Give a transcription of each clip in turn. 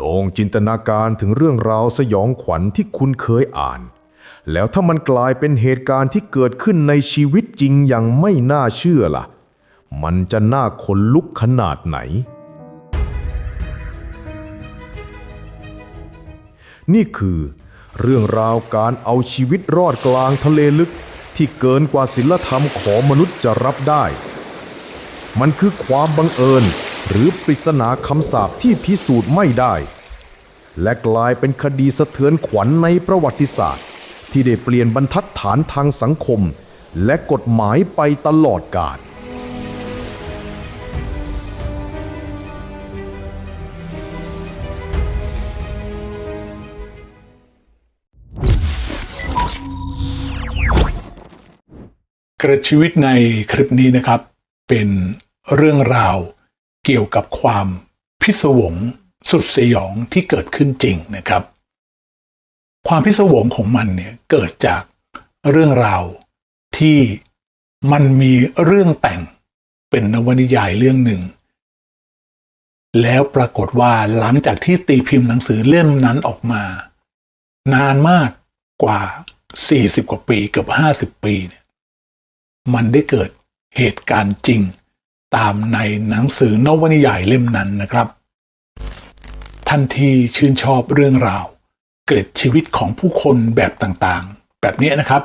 ลองจินตนาการถึงเรื่องราวสยองขวัญที่คุณเคยอ่าน แล้วถ้ามันกลายเป็นเหตุการณ์ที่เกิดขึ้นในชีวิตจริงอย่างไม่น่าเชื่อล่ะ มันจะน่าขนลุกขนาดไหน นี่คือ เรื่องราวการเอาชีวิตรอดกลางทะเลลึกที่เกินกว่าศิลธรรมของมนุษย์จะรับได้ มันคือความบังเอิญ หรือปริศนาคำสาปที่พิสูจน์ไม่ได้ และกลายเป็นคดีสะเทือนขวัญในประวัติศาสตร์ ที่ได้เปลี่ยนบรรทัดฐานทางสังคม และกฎหมายไปตลอดกาลกระชีวิตในคลิปนี้นะครับ เป็นเรื่องราว เกี่ยวกับความพิศวงสุดสยองที่เกิดขึ้นจริงนะครับ ความพิศวงของมันเนี่ยเกิดจากเรื่องราวที่มันมีเรื่องแต่งเป็นนวนิยายเรื่องหนึ่ง แล้วปรากฏว่าหลังจากที่ตีพิมพ์หนังสือเล่มนั้นออกมา นานมากกว่า 40 กว่าปีเกือบ50 ปีเนี่ยมันได้เกิดเหตุการณ์จริง ตามในหนังสือนวนิยายเล่มนั้นนะครับ ท่านที่ชื่นชอบเรื่องราว เกร็ดชีวิตของผู้คนแบบต่างๆ แบบนี้นะครับ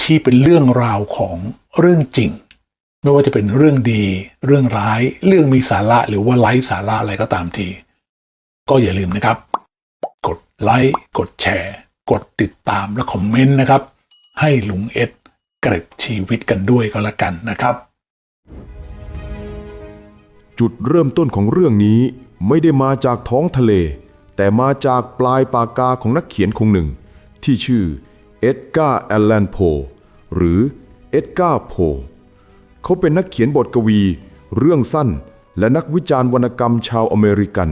ที่เป็นเรื่องราวของเรื่องจริง ไม่ว่าจะเป็นเรื่องดี เรื่องร้าย เรื่องมีสาระหรือว่าไร้สาระอะไรก็ตามที ก็อย่าลืมนะครับ กดไลค์กดแชร์ กดติดตามและคอมเมนต์นะครับ ให้ลุงเอ็ดเกร็ดชีวิตกันด้วยก็แล้วกันนะครับ จุดเริ่มต้นของเรื่องนี้ไม่ได้มาจากท้องทะเล แต่มาจากปลายปากกาของนักเขียนคนหนึ่ง ที่ชื่อเอ็ดการ์แอลแลนโพหรือเอ็ดการ์โพเขาเป็นนักเขียนบทกวี เรื่องสั้น และนักวิจารณ์วรรณกรรมชาวอเมริกัน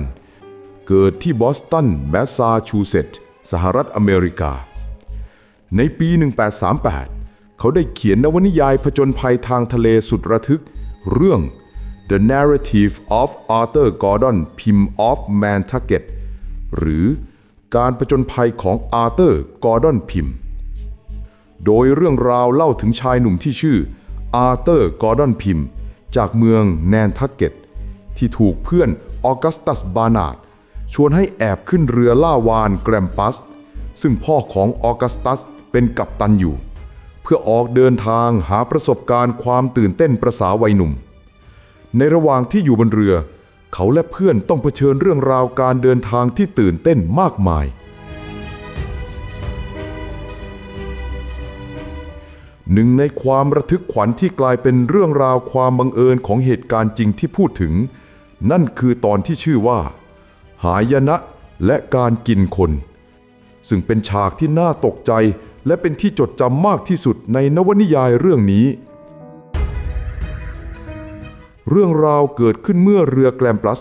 เกิดที่บอสตันแมสซาชูเซตส์สหรัฐอเมริกา ในปี 1838 เขาได้เขียนนวนิยายผจญภัยทางทะเลสุดระทึก เรื่อง The Narrative of Arthur Gordon Pym of Nantucket หรือการผจญภัยของอาร์เ r อร์กอร์ดอนพิมโดยเรื่องราวเล่าถึงชายหนุ่มที่ชื่ออาร์เ r อร์กอร์ดอนพิมจากเมืองแนนทักเก็ตที่ถูกเพื่อนออกัสตัสบานาดชวนให้แอบขึ้นเรือล่าวานแกรมปัส ซึ่งพ่อของออกัสตัสเป็นกัปตันอยู่ เพื่อออกเดินทางหาประสบการณ์ความตื่นเต้นประสาวัยหนุ่ม ในระหว่างที่อยู่บนเรือ เขาและเพื่อนต้องเผชิญเรื่องราวการเดินทางที่ตื่นเต้นมากมาย หนึ่งในความระทึกขวัญที่กลายเป็นเรื่องราวความบังเอิญของเหตุการณ์จริงที่พูดถึง นั่นคือตอนที่ชื่อว่า หายนะและการกินคน ซึ่งเป็นฉากที่น่าตกใจและเป็นที่จดจำมากที่สุดในนวนิยายเรื่องนี้ เรื่องราวเกิดขึ้นเมื่อเรือแกลมปลัส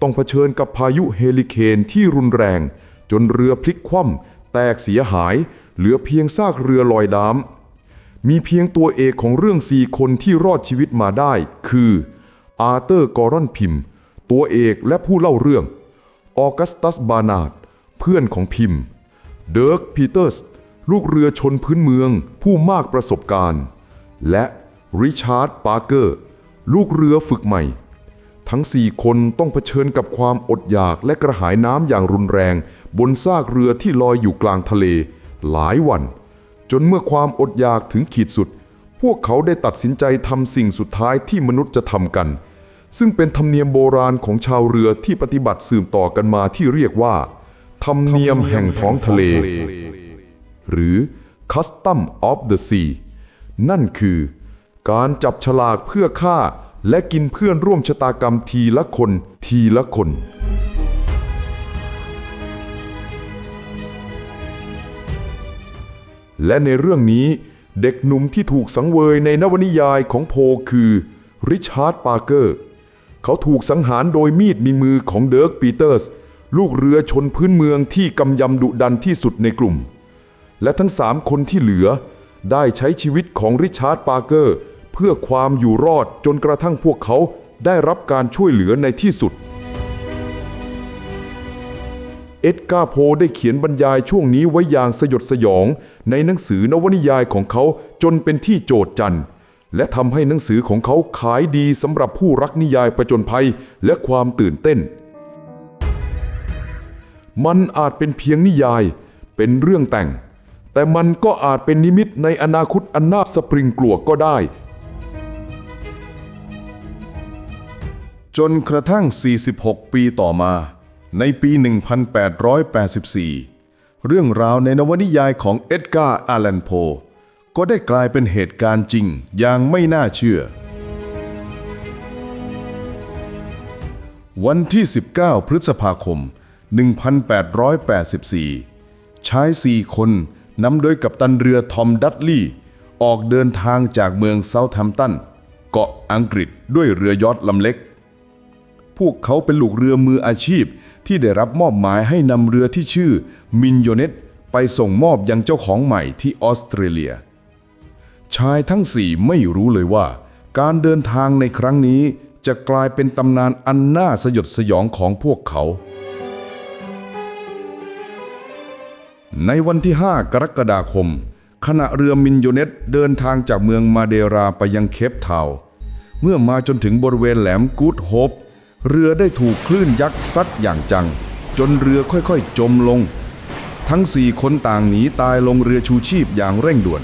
ต้องเผชิญกับพายุเฮลิเคนที่รุนแรง จนเรือพลิกคว่ำแตกเสียหาย เหลือเพียงซากเรือลอยน้ำมีเพียงตัวเอกของเรื่องสี่คนที่รอดชีวิตมาได้ คือ อาร์เตอร์กอรอนพิมตัวเอกและผู้เล่าเรื่อง ออกัสตัสบานาดเพื่อนของพิมเดิร์กพีเตอร์ส ลูกเรือชนพื้นเมืองผู้มากประสบการณ์ และริชาร์ดปาร์เกอร์ ลูกเรือฝึกใหม่ ทั้งสี่คนต้องเผชิญกับความอดอยากและกระหายน้ำอย่างรุนแรง บนซากเรือที่ลอยอยู่กลางทะเล หลายวัน จนเมื่อความอดอยากถึงขีดสุด พวกเขาได้ตัดสินใจทำสิ่งสุดท้ายที่มนุษย์จะทำกัน ซึ่งเป็นธรรมเนียมโบราณของชาวเรือที่ปฏิบัติสืบต่อกันมาที่เรียกว่า ธรรมเนียมแห่งท้องทะเล หรือ Custom of the Sea นั่นคือ การจับฉลากเพื่อฆ่า และกินเพื่อนร่วมชะตากรรมทีละคนทีละคน และในเรื่องนี้เด็กหนุ่มที่ถูกสังเวยในนวนิยายของโพคือริชาร์ดปาร์เกอร์ เขาถูกสังหารโดยมีดในมือของเดิร์กปีเตอร์ส ลูกเรือชนพื้นเมืองที่กำยำดุดันที่สุดในกลุ่ม และทั้งสามคนที่เหลือได้ใช้ชีวิตของริชาร์ดปาร์เกอร์ เพื่อความอยู่รอดจนกระทั่งพวกเขาได้รับการช่วยเหลือในที่สุด เอ็ดการ์โพได้เขียนบรรยายช่วงนี้ไว้อย่างสยดสยอง ในหนังสือนวนิยายของเขาจนเป็นที่โจดจันและทำให้หนังสือของเขาขายดีสำหรับผู้รักนิยายประจนภัยและความตื่นเต้น มันอาจเป็นเพียงนิยาย เป็นเรื่องแต่ง แต่มันก็อาจเป็นนิมิตในอนาคตอันน่าสปริงกลัวก็ได้ จนกระทั่ง 46 ปีต่อมา ในปี 1884 เรื่องราวในนวนิยายของเอ็ดการ์อาลันโพ ก็ได้กลายเป็นเหตุการณ์จริงอย่างไม่น่าเชื่อ วันที่ 19 พฤษภาคม 1884 ชายสี่คนนำโดยกัปตันเรือทอมดัตลีย์ออกเดินทางจากเมืองเซาท์แฮมป์ตัน เกาะอังกฤษด้วยเรือยอทลำเล็ก พวกเขาเป็นลูกเรือมืออาชีพ ที่ได้รับมอบหมายให้นำเรือที่ชื่อมินโยเนตไปส่งมอบยังเจ้าของใหม่ที่ออสเตรเลีย ชายทั้งสี่ไม่รู้เลยว่า การเดินทางในครั้งนี้จะกลายเป็นตำนานอันน่าสยดสยองของพวกเขา ในวันที่ 5 กรกฎาคม ขณะเรือมินโยเนตเดินทางจากเมืองมาเดราไปยังเคปทาว เมื่อมาจนถึงบริเวณแหลมกูดโฮป เรือได้ถูกคลื่นยักษ์ซัดอย่างจัง จนเรือค่อยๆจมลง ทั้งสี่คนต่างหนีตายลงเรือชูชีพอย่างเร่งด่วน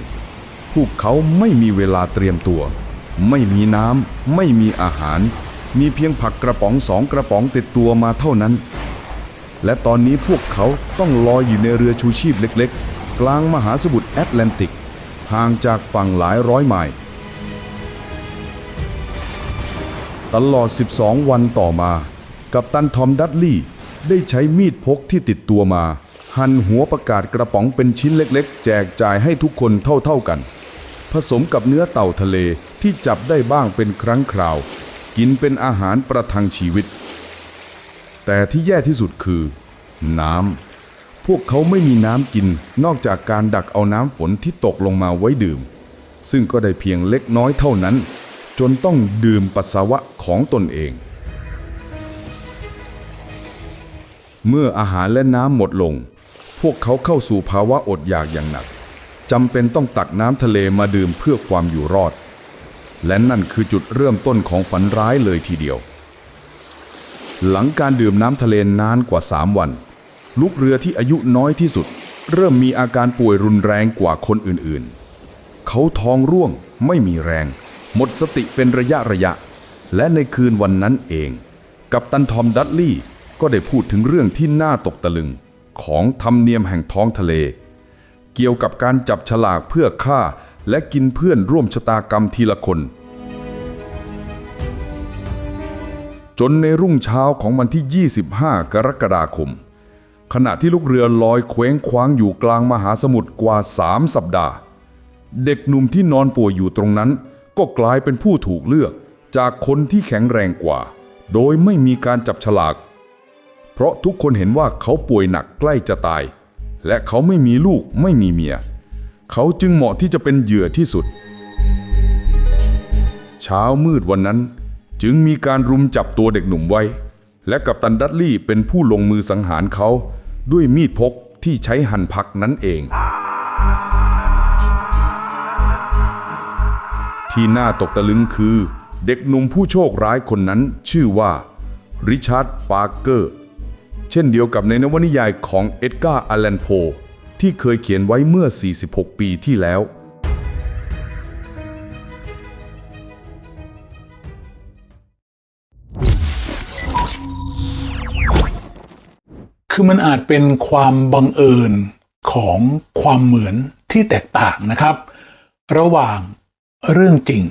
พวกเขาไม่มีเวลาเตรียมตัว ไม่มีน้ำไม่มีอาหาร มีเพียงผักกระป๋องสองกระป๋องติดตัวมาเท่านั้น และตอนนี้พวกเขาต้องลอยอยู่ในเรือชูชีพเล็กๆ กลางมหาสมุทรแอตแลนติก ห่างจากฝั่งหลายร้อยไมล์ ตลอด 12 วันต่อมา กัปตันทอมดัตลีย์ได้ใช้มีดพกที่ติดตัวมา หั่นหัวประกาศกระป๋องเป็นชิ้นเล็กๆ แจกจ่ายให้ทุกคนเท่าๆกัน ผสมกับเนื้อเต่าทะเลที่จับได้บ้างเป็นครั้งคราว กินเป็นอาหารประทังชีวิต แต่ที่แย่ที่สุดคือ น้ำพวกเขาไม่มีน้ำกินนอกจากการดักเอาน้ำฝนที่ตกลงมาไว้ดื่ม ซึ่งก็ได้เพียงเล็กน้อยเท่านั้น จนต้องดื่มปัสสาวะของตนเอง เมื่ออาหารและน้ำหมดลง พวกเขาเข้าสู่ภาวะอดอยากอย่างหนักจำเป็นต้องตักน้ำทะเลมาดื่มเพื่อความอยู่รอด และนั่นคือจุดเริ่มต้นของฝันร้ายเลยทีเดียว หลังการดื่มน้ำทะเลนานกว่า 3 วัน ลูกเรือที่อายุน้อยที่สุด เริ่มมีอาการป่วยรุนแรงกว่าคนอื่นๆ เขาท้องร่วงไม่มีแรง หมดสติเป็นระยะระยะ และในคืนวันนั้นเอง กัปตันทอมดัตลีย์ก็ได้พูดถึงเรื่องที่น่าตกตะลึงของธรรมเนียมแห่งท้องทะเล เกี่ยวกับการจับฉลากเพื่อฆ่าและกินเพื่อนร่วมชะตากรรมทีละคน จนในรุ่งเช้าของวันที่ 25 กรกฎาคม ขณะที่ลูกเรือลอยเคว้งคว้างอยู่กลางมหาสมุทรกว่า 3 สัปดาห์ เด็กหนุ่มที่นอนป่วยอยู่ตรงนั้น ก็กลายเป็นผู้ถูกเลือกจากคนที่แข็งแรงกว่า โดยไม่มีการจับฉลาก เพราะทุกคนเห็นว่าเขาป่วยหนักใกล้จะตาย และเขาไม่มีลูกไม่มีเมีย เขาจึงเหมาะที่จะเป็นเหยื่อที่สุด เช้ามืดวันนั้น จึงมีการรุมจับตัวเด็กหนุ่มไว้ และกัปตันดัตลี่เป็นผู้ลงมือสังหารเขาด้วยมีดพกที่ใช้หั่นผักนั้นเอง ที่น่าตกตะลึงคือ เด็กหนุ่มผู้โชคร้ายคนนั้นชื่อว่าริชาร์ดปาร์เกอร์ เช่นเดียวกับในนวนิยายของเอ็ดการ์อาลันโพ ที่เคยเขียนไว้เมื่อ 46 ปีที่แล้ว คือมันอาจเป็นความบังเอิญของความเหมือนที่แตกต่างนะครับ ระหว่าง เรื่องจริง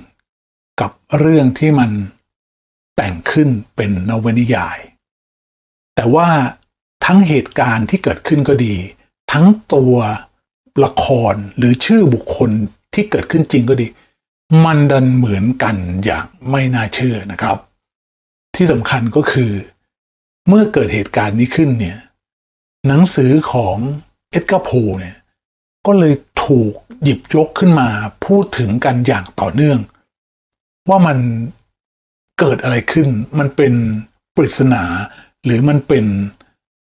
กับเรื่องที่มันแต่งขึ้นเป็นนวนิยาย แต่ว่าทั้งเหตุการณ์ที่เกิดขึ้นก็ดี ทั้งตัวละครหรือชื่อบุคคลที่เกิดขึ้นจริงก็ดี มันดันเหมือนกันอย่างไม่น่าเชื่อนะครับ ที่สำคัญก็คือ เมื่อเกิดเหตุการณ์นี้ขึ้นเนี่ยหนังสือของเอ็ดการ์โพเนี่ย ก็เลยถูกหยิบยกขึ้นมาพูดถึงกันอย่างต่อเนื่อง ว่ามันเกิดอะไรขึ้น มันเป็นปริศนา หรือมันเป็น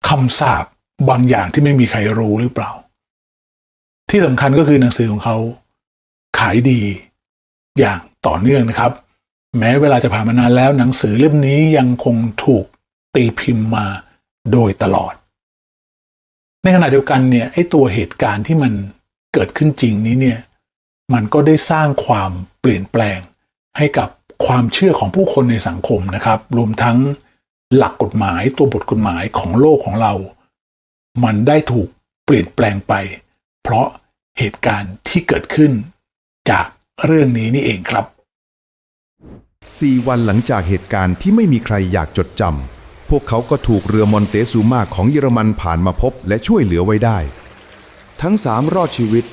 คำสาปบางอย่างที่ไม่มีใครรู้หรือเปล่า ที่สำคัญก็คือหนังสือของเขาขายดีอย่างต่อเนื่องนะครับ แม้เวลาจะผ่านมานานแล้วหนังสือเล่มนี้ยังคงถูกตีพิมพ์มาโดยตลอด ในขณะเดียวกันเนี่ยไอ้ตัวเหตุการณ์ที่มันเกิดขึ้นจริงนี้เนี่ยมันก็ได้สร้างความเปลี่ยนแปลง ให้กับความเชื่อของผู้คนในสังคมนะครับ รวมทั้งหลักกฎหมายตัวบทกฎหมายของโลกของเรา มันได้ถูกเปลี่ยนแปลงไป เพราะเหตุการณ์ที่เกิดขึ้นจากเรื่องนี้นี่เองครับสี่วันหลังจากเหตุการณ์ที่ไม่มีใครอยากจดจำ พวกเขาก็ถูกเรือมอนเตซูมาของเยอรมันผ่านมาพบและช่วยเหลือไว้ได้ ทั้งสามรอดชีวิต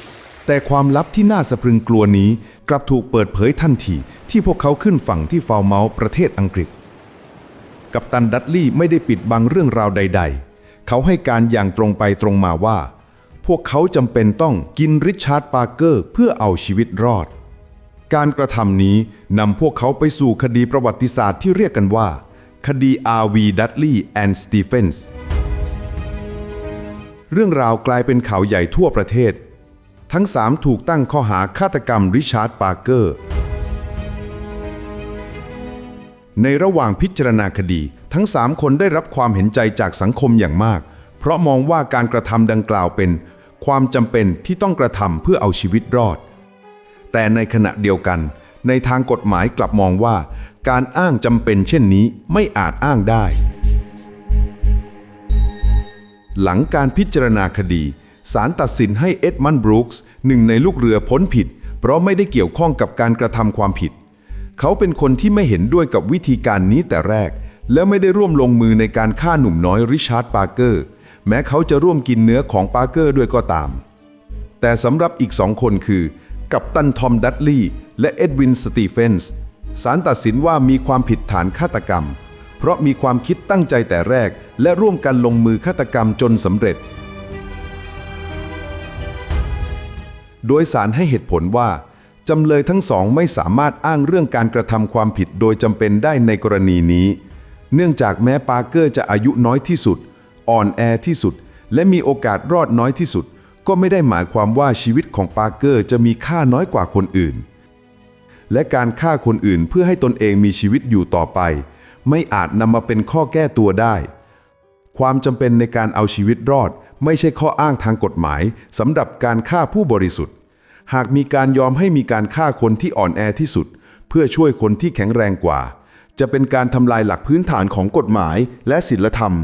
แต่ความลับที่น่าสะพรึงกลัวนี้กลับถูกเปิดเผยทันทีที่พวกเขาขึ้นฝั่งที่ฟาวเมาส์ประเทศอังกฤษ กัปตันดัตลี่ไม่ได้ปิดบังเรื่องราวใด ๆ เขาให้การอย่างตรงไปตรงมาว่า พวกเขาจำเป็นต้องกินริชาร์ดปาร์เกอร์เพื่อเอาชีวิตรอด การกระทำนี้นำพวกเขาไปสู่คดีประวัติศาสตร์ที่เรียกกันว่า คดี R.V. Dudley and Stephens เรื่องราวกลายเป็นข่าวใหญ่ทั่วประเทศ ทั้งสามถูกตั้งข้อหาฆาตกรรมริชาร์ดปาร์เกอร์ ในระหว่างพิจารณาคดี ทั้งสามคนได้รับความเห็นใจจากสังคมอย่างมาก เพราะมองว่าการกระทำดังกล่าวเป็น ความจำเป็นที่ต้องกระทำเพื่อเอาชีวิตรอด แต่ในขณะเดียวกัน ในทางกฎหมายกลับมองว่า การอ้างจำเป็นเช่นนี้ไม่อาจอ้างได้ หลังการพิจารณาคดีศาลตัดสินให้เอ็ดมันบรูคส์หนึ่งในลูกเรือพ้นผิด เพราะไม่ได้เกี่ยวข้องกับการกระทำความผิด เขาเป็นคนที่ไม่เห็นด้วยกับวิธีการนี้แต่แรก และไม่ได้ร่วมลงมือในการฆ่าหนุ่มน้อยริชาร์ดปาร์เกอร์ แม้เขาจะร่วมกินเนื้อของปาร์เกอร์ด้วยก็ตาม แต่สำหรับอีกสองคนคือ กัปตันทอมดัตลีย์และเอ็ดวินสตีเฟนส์ศาลตัดสินว่ามีความผิดฐานฆาตกรรม เพราะมีความคิดตั้งใจแต่แรก และร่วมกันลงมือฆาตกรรมจนสำเร็จ โดยสารให้เหตุผลว่าจำเลยทั้งสองไม่สามารถอ้างเรื่องการกระทำความผิดโดยจำเป็นได้ในกรณีนี้ เนื่องจากแม้ปาเกอร์จะอายุน้อยที่สุด อ่อนแอที่สุด และมีโอกาสรอดน้อยที่สุด ก็ไม่ได้หมายความว่าชีวิตของปาร์เกอร์จะมีค่าน้อยกว่าคนอื่น และการฆ่าคนอื่นเพื่อให้ตนเองมีชีวิตอยู่ต่อไป ไม่อาจนำมาเป็นข้อแก้ตัวได้ ความจำเป็นในการเอาชีวิตรอด ไม่ใช่ข้ออ้างทางกฎหมายสำหรับการฆ่าผู้บริสุทธิ์ หากมีการยอมให้มีการฆ่าคนที่อ่อนแอที่สุด เพื่อช่วยคนที่แข็งแรงกว่า จะเป็นการทำลายหลักพื้นฐานของกฎหมายและศีลธรรม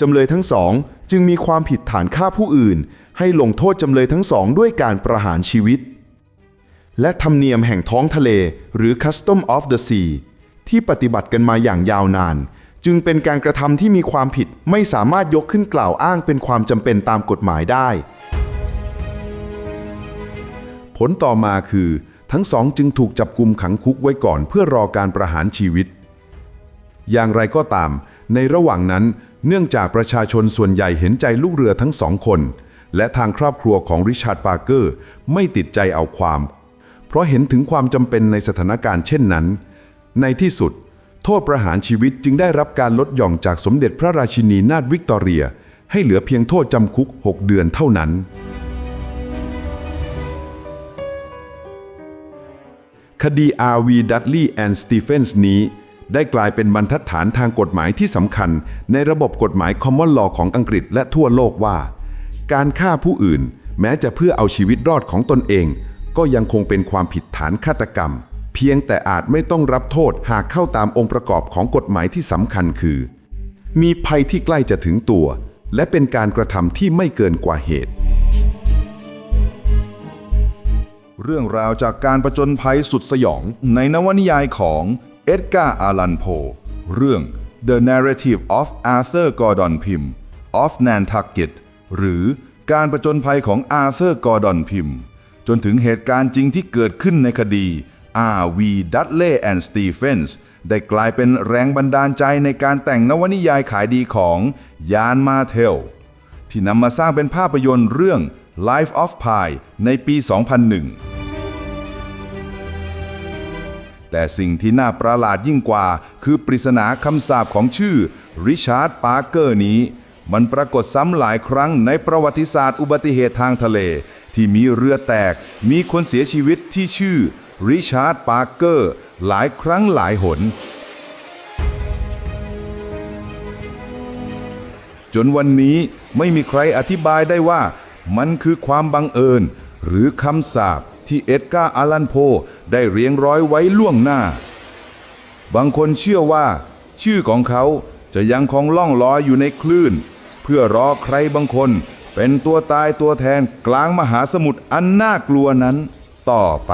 จำเลยทั้งสองจึงมีความผิดฐานฆ่าผู้อื่น ให้ลงโทษจำเลยทั้งสองด้วยการประหารชีวิต และธรรมเนียมแห่งท้องทะเลหรือ Custom of the Sea ที่ปฏิบัติกันมาอย่างยาวนาน จึงเป็นการกระทำที่มีความผิดไม่สามารถยกขึ้นกล่าวอ้างเป็นความจำเป็นตามกฎหมายได้ ผลต่อมาคือ ทั้งสองจึงถูกจับกุมขังคุกไว้ก่อนเพื่อรอการประหารชีวิต อย่างไรก็ตาม ในระหว่างนั้น เนื่องจากประชาชนส่วนใหญ่เห็นใจลูกเรือทั้งสองคน และทางครอบครัวของริชาร์ดปาร์เกอร์ไม่ติดใจเอาความ เพราะเห็นถึงความจำเป็นในสถานการณ์เช่นนั้น ในที่สุด โทษประหารชีวิตจึงได้รับการลดหย่อนจากสมเด็จพระราชินีนาถวิกตอเรีย ให้เหลือเพียงโทษจำคุก 6 เดือนเท่านั้น คดี R.V. Dudley and Stephens นี้ ได้กลายเป็นบรรทัดฐานทางกฎหมายที่สำคัญ ในระบบกฎหมาย Common Law ของอังกฤษและทั่วโลกว่า การฆ่าผู้อื่น แม้จะเพื่อเอาชีวิตรอดของตนเอง ก็ยังคงเป็นความผิดฐานฆาตกรรม เพียงแต่อาจไม่ต้องรับโทษหากเข้าตามองค์ประกอบของกฎหมายที่สำคัญคือ มีภัยที่ใกล้จะถึงตัว และเป็นการกระทำที่ไม่เกินกว่าเหตุเรื่องราวจากการประจนภัยสุดสยองในนวนิยายของ เอ็ดการ์อารันโพ เรื่อง The Narrative of Arthur Gordon Pym of Nantucket หรือการประจนภัยของอาร์เธอร์กอร์ดอนพิมจนถึงเหตุการณ์จริงที่เกิดขึ้นในคดี R.V. Dudley and Stephens ได้กลายเป็นแรงบันดาลใจในการแต่งนวนิยายขายดีของยานมาเทล ที่นำมาสร้างเป็นภาพยนตร์เรื่อง Life of Pi ในปี 2001 แต่สิ่งที่น่าประหลาดยิ่งกว่า คือปริศนาคำสาปของชื่อริชาร์ดปาร์เกอร์นี้ มันปรากฏซ้ำหลายครั้งในประวัติศาสตร์อุบัติเหตุทางทะเล ที่มีเรือแตก มีคนเสียชีวิตที่ชื่อริชาร์ดปาร์เกอร์หลายครั้งหลายหน จนวันนี้ไม่มีใครอธิบายได้ว่า มันคือความบังเอิญ หรือคำสาป ที่เอ็ดการ์อาลันโพได้เรียงร้อยไว้ล่วงหน้า บางคนเชื่อว่า ชื่อของเขาจะยังคงล่องลอยอยู่ในคลื่น เพื่อรอใครบางคนเป็นตัวตายตัวแทนกลางมหาสมุทรอันน่ากลัวนั้นต่อไป